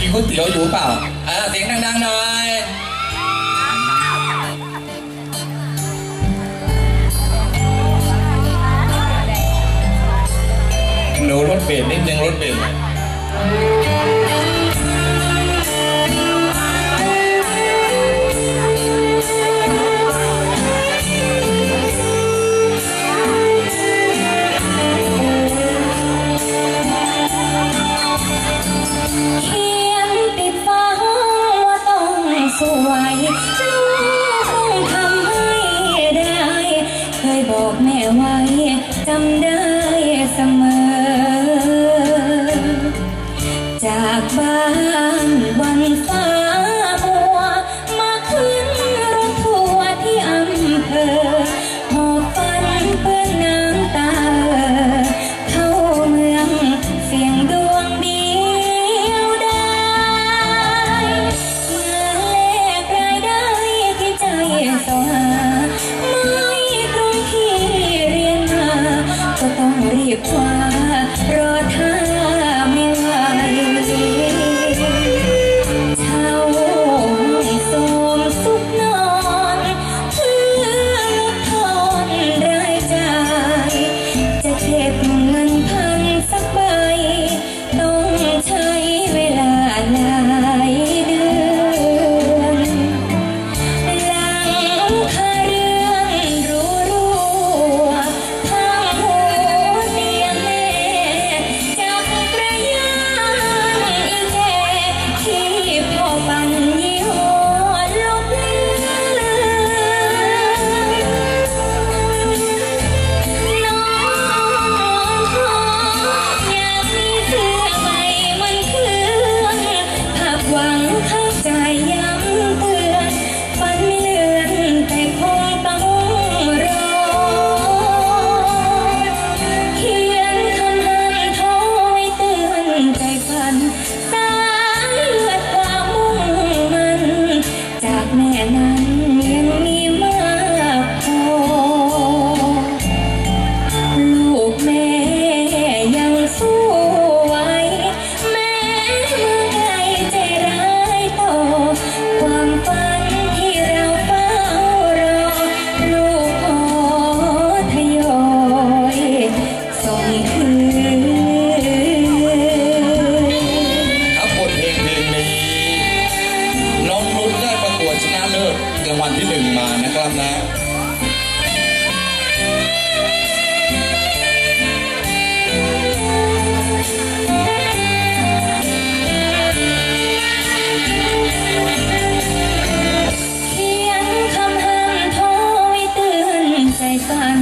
กินก๋วยเตี๋ยวอยู่เปล่าอ่าเสียงดังๆหน่อยหนูรถเบรดนิดนึงรถเบรด บอกแม่ไว้จำได้เสมอ จากบ้านวันฟ้า 也不错 นครับนะเขียนคำห้ามท้อไว้ตื่นใจฝัน